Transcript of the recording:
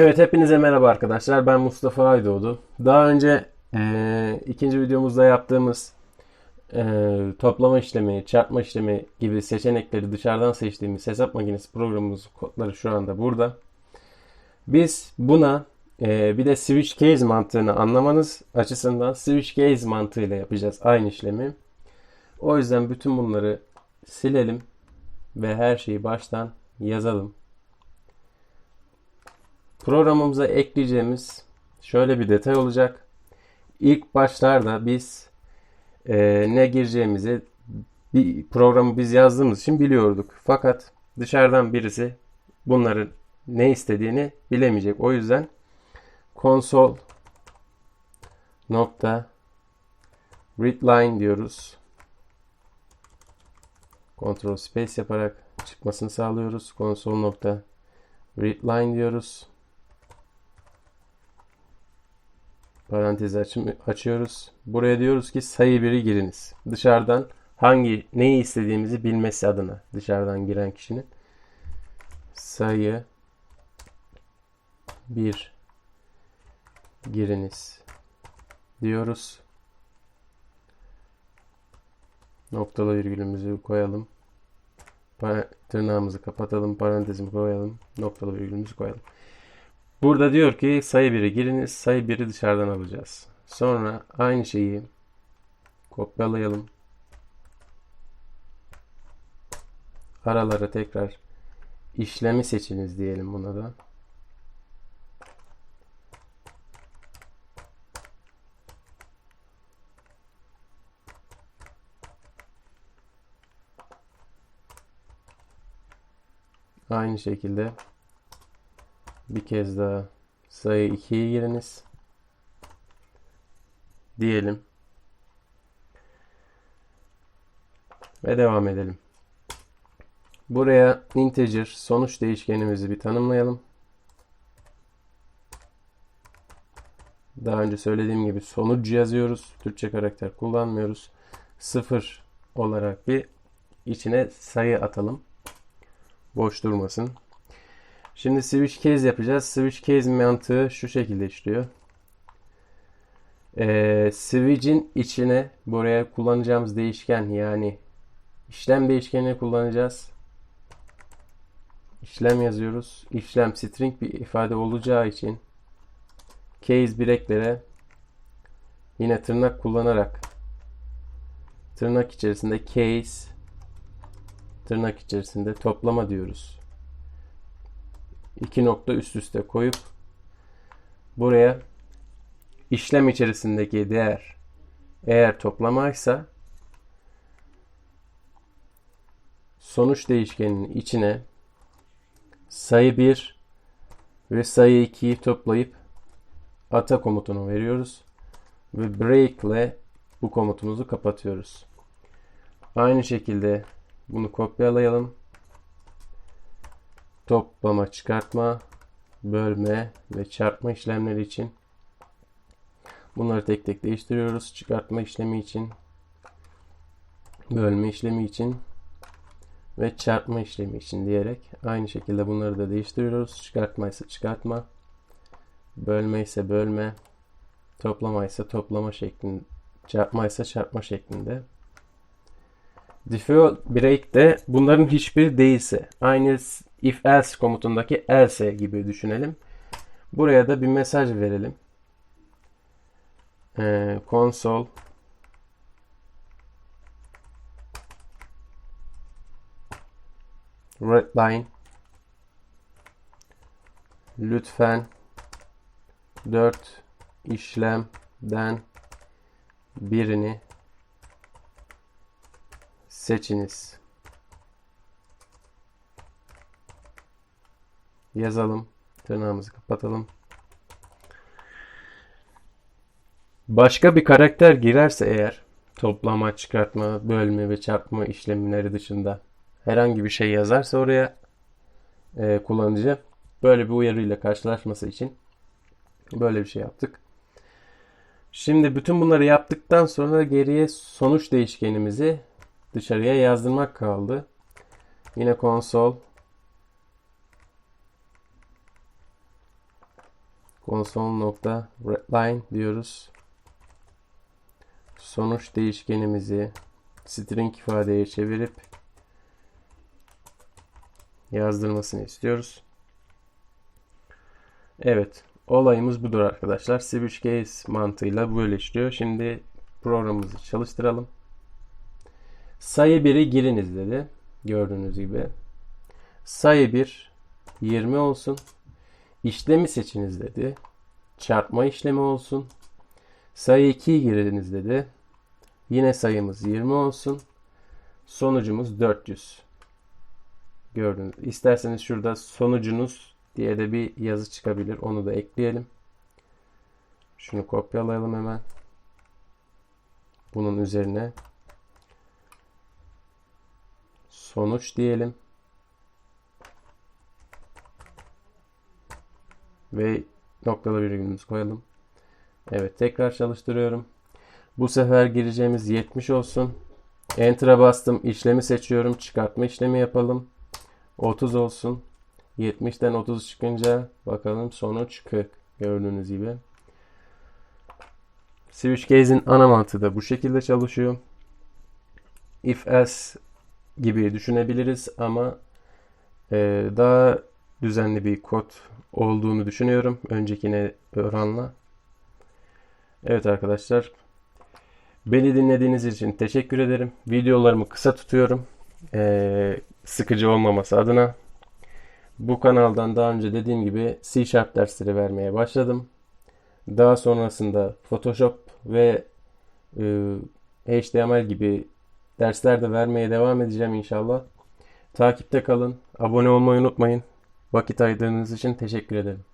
Evet hepinize merhaba arkadaşlar. Ben Mustafa Aydoğdu. Daha önce eee, ikinci videomuzda yaptığımız eee, toplama işlemi, çarpma işlemi gibi seçenekleri dışarıdan seçtiğimiz hesap makinesi programımızın kodları şu anda burada. Biz buna eee, bir de switch case mantığını anlamanız açısından switch case mantığıyla yapacağız aynı işlemi. O yüzden bütün bunları silelim ve her şeyi baştan yazalım. Programımıza ekleyeceğimiz şöyle bir detay olacak. İlk başlarda biz e, ne gireceğimizi bir programı biz yazdığımız için biliyorduk. Fakat dışarıdan birisi bunların ne istediğini bilemeyecek. O yüzden console nokta readline diyoruz. Ctrl space yaparak çıkmasını sağlıyoruz. Console nokta readline diyoruz. Parantezi açım- açıyoruz. Buraya diyoruz ki sayı biri giriniz. Dışarıdan hangi neyi istediğimizi bilmesi adına dışarıdan giren kişinin sayı bir giriniz diyoruz. Noktalı virgülümüzü koyalım. Pa- Tırnağımızı kapatalım. Parantezimi koyalım. Noktalı virgülümüzü koyalım. Burada diyor ki sayı 1'i giriniz. Sayı 1'i dışarıdan alacağız. Sonra aynı şeyi kopyalayalım. Aralara tekrar işlemi seçiniz diyelim buna da. Aynı şekilde bir kez daha sayı 2'yi giriniz. Diyelim. Ve devam edelim. Buraya integer sonuç değişkenimizi bir tanımlayalım. Daha önce söylediğim gibi sonuç yazıyoruz. Türkçe karakter kullanmıyoruz. Sıfır olarak bir içine sayı atalım. Boş durmasın. Şimdi switch case yapacağız. Switch case mantığı şu şekilde işliyor. Ee, switch'in içine buraya kullanacağımız değişken yani işlem değişkenini kullanacağız. İşlem yazıyoruz. İşlem string bir ifade olacağı için case bireklere yine tırnak kullanarak tırnak içerisinde case tırnak içerisinde toplama diyoruz. İki nokta üst üste koyup buraya işlem içerisindeki değer eğer toplamaysa sonuç değişkeninin içine sayı 1 ve sayı 2'yi toplayıp ata komutunu veriyoruz ve break ile bu komutumuzu kapatıyoruz. Aynı şekilde bunu kopyalayalım. Toplama, çıkartma, bölme ve çarpma işlemleri için bunları tek tek değiştiriyoruz. Çıkartma işlemi için, bölme işlemi için ve çarpma işlemi için diyerek aynı şekilde bunları da değiştiriyoruz. Çıkartma ise çıkartma, bölme ise bölme, toplama ise toplama şeklinde, çarpma ise çarpma şeklinde. Default break de bunların hiçbiri değilse aynı if else komutundaki else gibi düşünelim. Buraya da bir mesaj verelim. Ee, console readline lütfen 4 işlemden birini seçiniz. Yazalım. Tırnağımızı kapatalım. Başka bir karakter girerse eğer toplama, çıkartma, bölme ve çarpma işlemleri dışında herhangi bir şey yazarsa oraya e, kullanıcı böyle bir uyarıyla karşılaşması için böyle bir şey yaptık. Şimdi bütün bunları yaptıktan sonra geriye sonuç değişkenimizi dışarıya yazdırmak kaldı. Yine console console.readline diyoruz. Sonuç değişkenimizi string ifadeye çevirip yazdırmasını istiyoruz. Evet. Olayımız budur arkadaşlar. Switch case mantığıyla böyle işliyor. Şimdi programımızı çalıştıralım. Sayı 1'i giriniz dedi. Gördüğünüz gibi. Sayı 1 20 olsun. İşlemi seçiniz dedi. Çarpma işlemi olsun. Sayı 2'yi giriniz dedi. Yine sayımız 20 olsun. Sonucumuz 400. Gördünüz. İsterseniz şurada sonucunuz diye de bir yazı çıkabilir. Onu da ekleyelim. Şunu kopyalayalım hemen. Bunun üzerine sonuç diyelim. Ve noktalı virgülümüzü koyalım. Evet tekrar çalıştırıyorum. Bu sefer gireceğimiz 70 olsun. Enter'a bastım. İşlemi seçiyorum. Çıkartma işlemi yapalım. 30 olsun. 70'ten 30 çıkınca bakalım sonuç 40. Gördüğünüz gibi. Switch case'in ana mantığı da bu şekilde çalışıyor. If else gibi düşünebiliriz ama e, daha düzenli bir kod olduğunu düşünüyorum öncekine oranla. Evet arkadaşlar. Beni dinlediğiniz için teşekkür ederim. Videolarımı kısa tutuyorum. Ee, sıkıcı olmaması adına. Bu kanaldan daha önce dediğim gibi C Sharp dersleri vermeye başladım. Daha sonrasında Photoshop ve e, HTML gibi dersler de vermeye devam edeceğim inşallah. Takipte kalın. Abone olmayı unutmayın. Vakit ayırdığınız için teşekkür ederim.